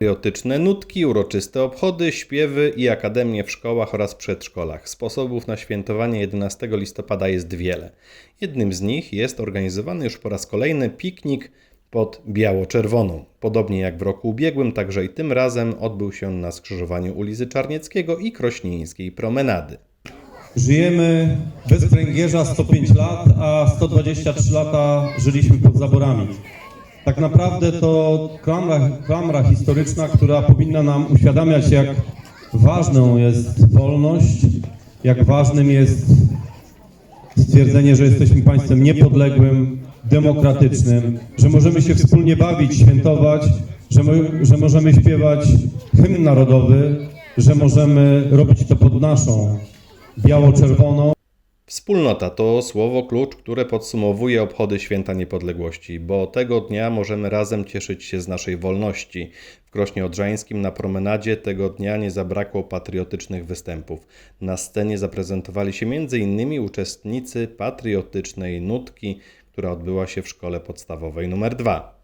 Patriotyczne nutki, uroczyste obchody, śpiewy i akademie w szkołach oraz przedszkolach. Sposobów na świętowanie 11 listopada jest wiele. Jednym z nich jest organizowany już po raz kolejny piknik pod biało-czerwoną. Podobnie jak w roku ubiegłym, także i tym razem odbył się na skrzyżowaniu ulicy Czarnieckiego i Krośnieńskiej Promenady. Żyjemy bez pręgierza 105 lat, a 123 lata żyliśmy pod zaborami. Tak naprawdę to klamra, klamra historyczna, która powinna nam uświadamiać, jak ważną jest wolność, jak ważnym jest stwierdzenie, że jesteśmy państwem niepodległym, demokratycznym, że możemy się wspólnie bawić, świętować, że, mo- że możemy śpiewać hymn narodowy, że możemy robić to pod naszą biało-czerwoną. Wspólnota to słowo klucz, które podsumowuje obchody Święta Niepodległości, bo tego dnia możemy razem cieszyć się z naszej wolności. W Krośnie Odrzańskim na promenadzie tego dnia nie zabrakło patriotycznych występów. Na scenie zaprezentowali się m.in. uczestnicy patriotycznej nutki, która odbyła się w szkole podstawowej nr 2.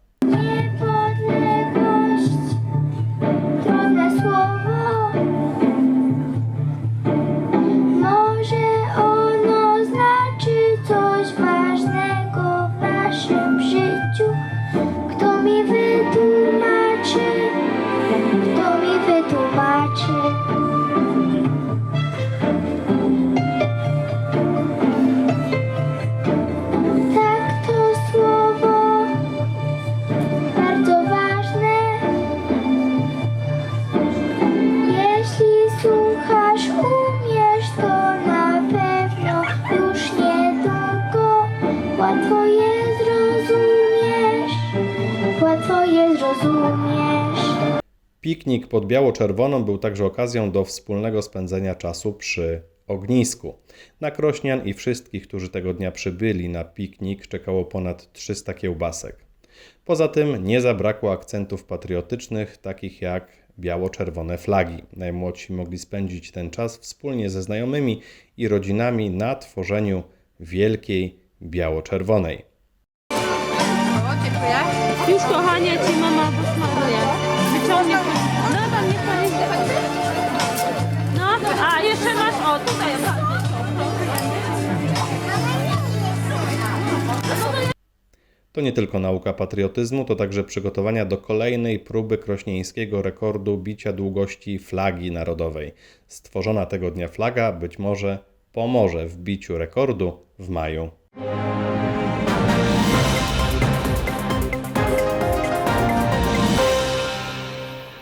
zrozumiesz. Piknik pod biało-czerwoną był także okazją do wspólnego spędzenia czasu przy ognisku. Na Krośnian i wszystkich, którzy tego dnia przybyli na piknik, czekało ponad 300 kiełbasek. Poza tym nie zabrakło akcentów patriotycznych, takich jak biało-czerwone flagi. Najmłodsi mogli spędzić ten czas wspólnie ze znajomymi i rodzinami na tworzeniu wielkiej biało-czerwonej. Kochanie, ci mama posmaruje. Wyciągnie. No tam. No, a jeszcze masz, o tutaj. To nie tylko nauka patriotyzmu, to także przygotowania do kolejnej próby krośnieńskiego rekordu bicia długości flagi narodowej. Stworzona tego dnia flaga być może pomoże w biciu rekordu w maju.